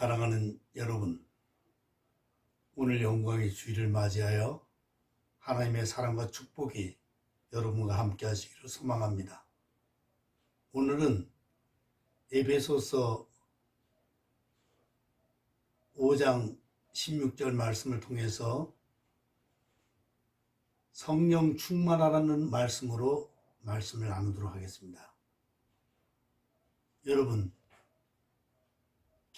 사랑하는 여러분, 오늘 영광의 주일을 맞이하여 하나님의 사랑과 축복이 여러분과 함께 하시기를 소망합니다. 오늘은 에베소서 5장 16절 말씀을 통해서 성령 충만하라는 말씀으로 말씀을 나누도록 하겠습니다. 여러분,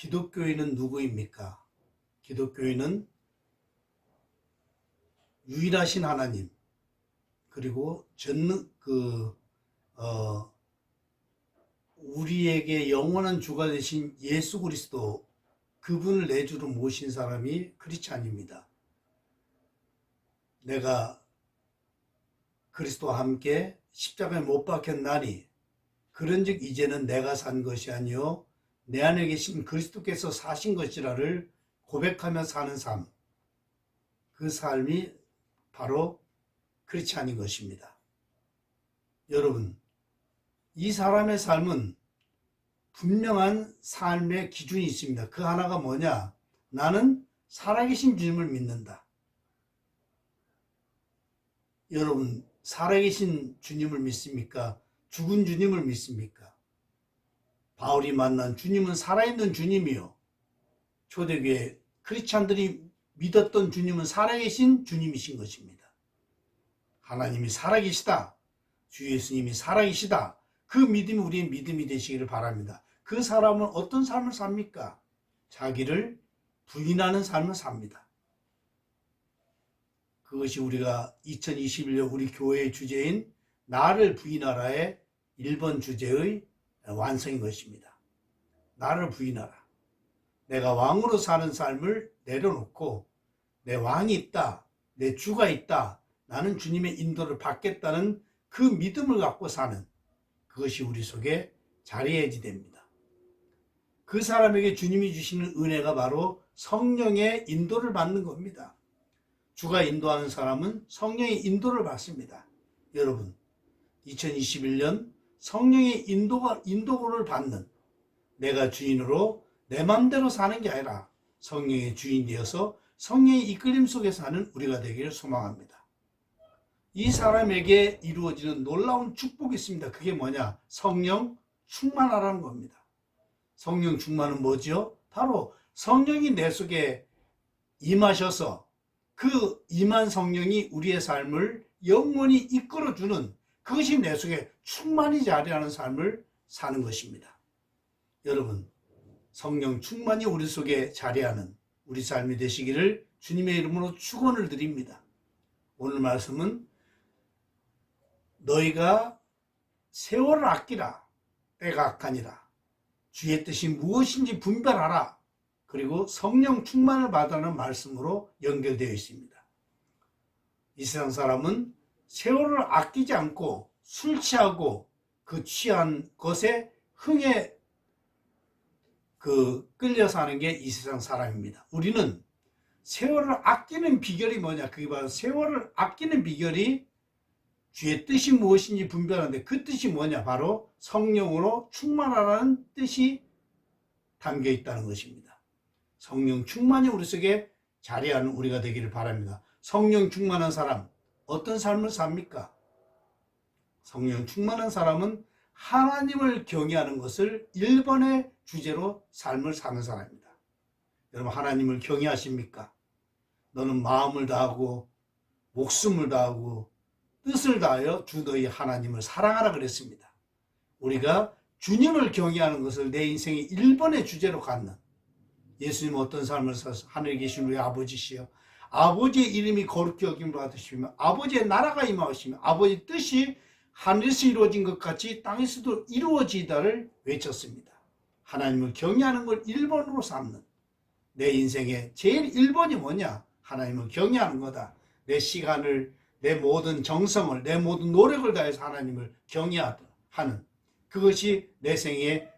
기독교인은 누구입니까? 기독교인은 유일하신 하나님, 그리고 전능, 그, 어, 우리에게 영원한 주가 되신 예수 그리스도, 그분을 내 주로 모신 사람이 크리스찬입니다. 내가 그리스도와 함께 십자가에 못 박혔나니, 그런즉 이제는 내가 산 것이 아니요 내 안에 계신 그리스도께서 사신 것이라를 고백하며 사는 삶. 그 삶이 바로 크리스찬인 것입니다. 여러분, 이 사람의 삶은 분명한 삶의 기준이 있습니다. 그 하나가 뭐냐? 나는 살아계신 주님을 믿는다. 여러분, 살아계신 주님을 믿습니까? 죽은 주님을 믿습니까? 바울이 만난 주님은 살아있는 주님이요. 초대교회 크리스찬들이 믿었던 주님은 살아계신 주님이신 것입니다. 하나님이 살아계시다. 주 예수님이 살아계시다. 그 믿음이 우리의 믿음이 되시기를 바랍니다. 그 사람은 어떤 삶을 삽니까? 자기를 부인하는 삶을 삽니다. 그것이 우리가 2021년 우리 교회의 주제인 나를 부인하라의 1번 주제의 완성인 것입니다. 나를 부인하라. 내가 왕으로 사는 삶을 내려놓고 내 왕이 있다. 내 주가 있다. 나는 주님의 인도를 받겠다는 그 믿음을 갖고 사는 그것이 우리 속에 자리해지 됩니다. 그 사람에게 주님이 주시는 은혜가 바로 성령의 인도를 받는 겁니다. 주가 인도하는 사람은 성령의 인도를 받습니다. 여러분, 2021년 성령의 인도가, 인도를 받는 내가 주인으로 내 맘대로 사는 게 아니라 성령의 주인 되어서 성령의 이끌림 속에 사는 우리가 되기를 소망합니다. 이 사람에게 이루어지는 놀라운 축복이 있습니다. 그게 뭐냐? 성령 충만하라는 겁니다. 성령 충만은 뭐죠? 바로 성령이 내 속에 임하셔서 그 임한 성령이 우리의 삶을 영원히 이끌어주는 그것이 내 속에 충만히 자리하는 삶을 사는 것입니다. 여러분, 성령 충만히 우리 속에 자리하는 우리 삶이 되시기를 주님의 이름으로 축원을 드립니다. 오늘 말씀은 너희가 세월을 아끼라 때가 악하니라 주의 뜻이 무엇인지 분별하라 그리고 성령 충만을 받으라는 말씀으로 연결되어 있습니다. 이 세상 사람은 세월을 아끼지 않고 술 취하고 그 취한 것에 흥에 그 끌려 사는 게 이 세상 사람입니다. 우리는 세월을 아끼는 비결이 뭐냐? 그게 바로 세월을 아끼는 비결이 주의 뜻이 무엇인지 분별하는데 그 뜻이 뭐냐? 바로 성령으로 충만하라는 뜻이 담겨 있다는 것입니다. 성령 충만이 우리 속에 자리하는 우리가 되기를 바랍니다. 성령 충만한 사람, 어떤 삶을 삽니까? 성령 충만한 사람은 하나님을 경외하는 것을 1번의 주제로 삶을 사는 사람입니다. 여러분, 하나님을 경외하십니까? 너는 마음을 다하고, 목숨을 다하고, 뜻을 다하여 주 너희 하나님을 사랑하라 그랬습니다. 우리가 주님을 경외하는 것을 내 인생의 1번의 주제로 갖는 예수님 어떤 삶을 사서 하늘에 계신 우리 아버지시여 아버지의 이름이 거룩히 여김을 받으시며 아버지의 나라가 임하시며 아버지의 뜻이 하늘에서 이루어진 것 같이 땅에서도 이루어지다를 외쳤습니다. 하나님을 경외하는 걸 1번으로 삼는 내 인생의 제일 1번이 뭐냐? 하나님을 경외하는 거다. 내 시간을, 내 모든 정성을, 내 모든 노력을 다해서 하나님을 경외하는 그것이 내 생의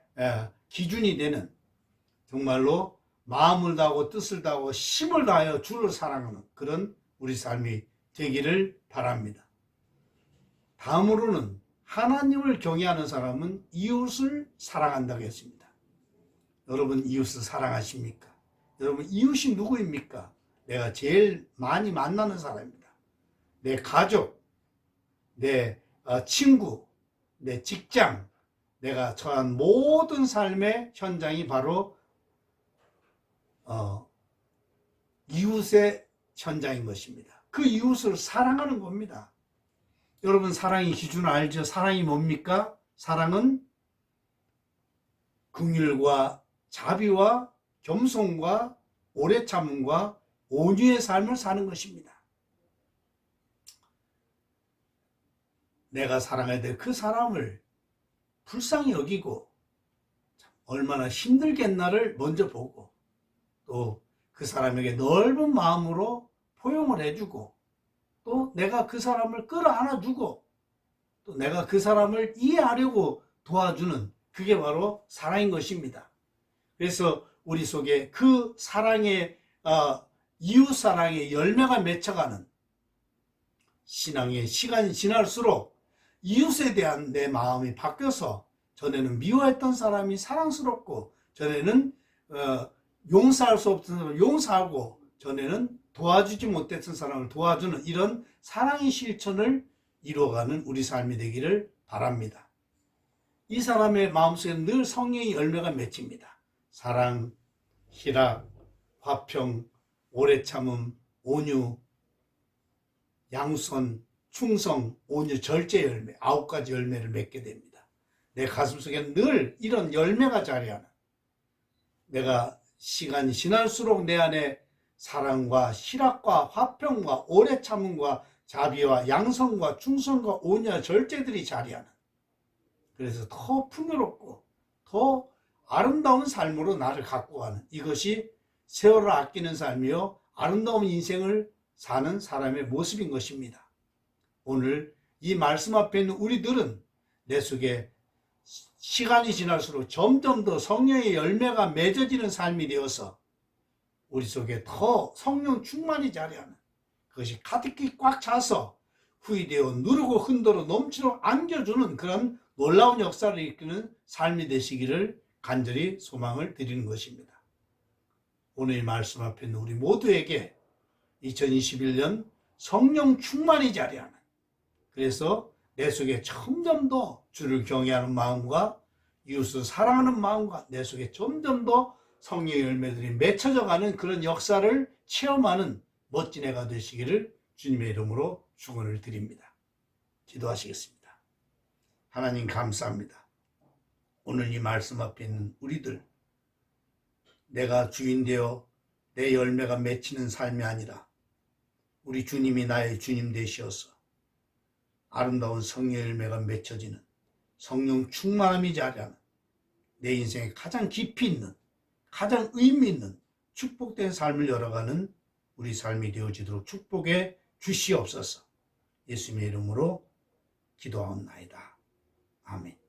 기준이 되는 정말로 마음을 다하고 뜻을 다하고 힘을 다하여 주를 사랑하는 그런 우리 삶이 되기를 바랍니다. 다음으로는 하나님을 경외하는 사람은 이웃을 사랑한다고 했습니다. 여러분 이웃을 사랑하십니까? 여러분 이웃이 누구입니까? 내가 제일 많이 만나는 사람입니다. 내 가족, 내 어, 친구, 내 직장, 내가 처한 모든 삶의 현장이 바로 어, 이웃의 현장인 것입니다. 그 이웃을 사랑하는 겁니다. 여러분 사랑의 기준 알죠? 사랑이 뭡니까? 사랑은 긍휼과 자비와 겸손과 오래 참음과 온유의 삶을 사는 것입니다. 내가 사랑해야 될 그 사람을 불쌍히 여기고 얼마나 힘들겠나를 먼저 보고 또 그 사람에게 넓은 마음으로 포용을 해주고 또 내가 그 사람을 끌어안아 주고 또 내가 그 사람을 이해하려고 도와주는 그게 바로 사랑인 것입니다. 그래서 우리 속에 그 사랑의 어, 이웃 사랑의 열매가 맺혀가는 신앙의 시간이 지날수록 이웃에 대한 내 마음이 바뀌어서 전에는 미워했던 사람이 사랑스럽고 전에는 어, 용서할 수 없던 사람을 용서하고 전에는 도와주지 못했던 사람을 도와주는 이런 사랑의 실천을 이루어가는 우리 삶이 되기를 바랍니다. 이 사람의 마음속에 늘 성령의 열매가 맺힙니다. 사랑, 희락, 화평, 오래 참음, 온유, 양선, 충성, 온유, 절제 열매, 아홉 가지 열매를 맺게 됩니다. 내 가슴 속에 늘 이런 열매가 자리하는 내가 시간이 지날수록 내 안에 사랑과 희락과 화평과 오래 참음과 자비와 양성과 충성과 온유와 절제들이 자리하는 그래서 더 풍요롭고 더 아름다운 삶으로 나를 갖고 가는 이것이 세월을 아끼는 삶이요 아름다운 인생을 사는 사람의 모습인 것입니다. 오늘 이 말씀 앞에 있는 우리들은 내 속에 시간이 지날수록 점점 더 성령의 열매가 맺어지는 삶이 되어서 우리 속에 더 성령 충만이 자리하는 그것이 가득히 꽉 차서 후이되어 누르고 흔들어 넘치도록 안겨주는 그런 놀라운 역사를 이끄는 삶이 되시기를 간절히 소망을 드리는 것입니다. 오늘 이 말씀 앞에 있는 우리 모두에게 2021년 성령 충만이 자리하는 그래서 내 속에 점점 더 주를 경외하는 마음과 이웃을 사랑하는 마음과 내 속에 점점 더 성령의 열매들이 맺혀져 가는 그런 역사를 체험하는 멋진 해가 되시기를 주님의 이름으로 축원을 드립니다. 기도하시겠습니다. 하나님 감사합니다. 오늘 이 말씀 앞에 있는 우리들 내가 주인 되어 내 열매가 맺히는 삶이 아니라 우리 주님이 나의 주님 되시어서 아름다운 성령 열매가 맺혀지는 성령 충만함이 자리하는 내 인생에 가장 깊이 있는 가장 의미 있는 축복된 삶을 열어가는 우리 삶이 되어지도록 축복해 주시옵소서. 예수님의 이름으로 기도하옵나이다. 아멘.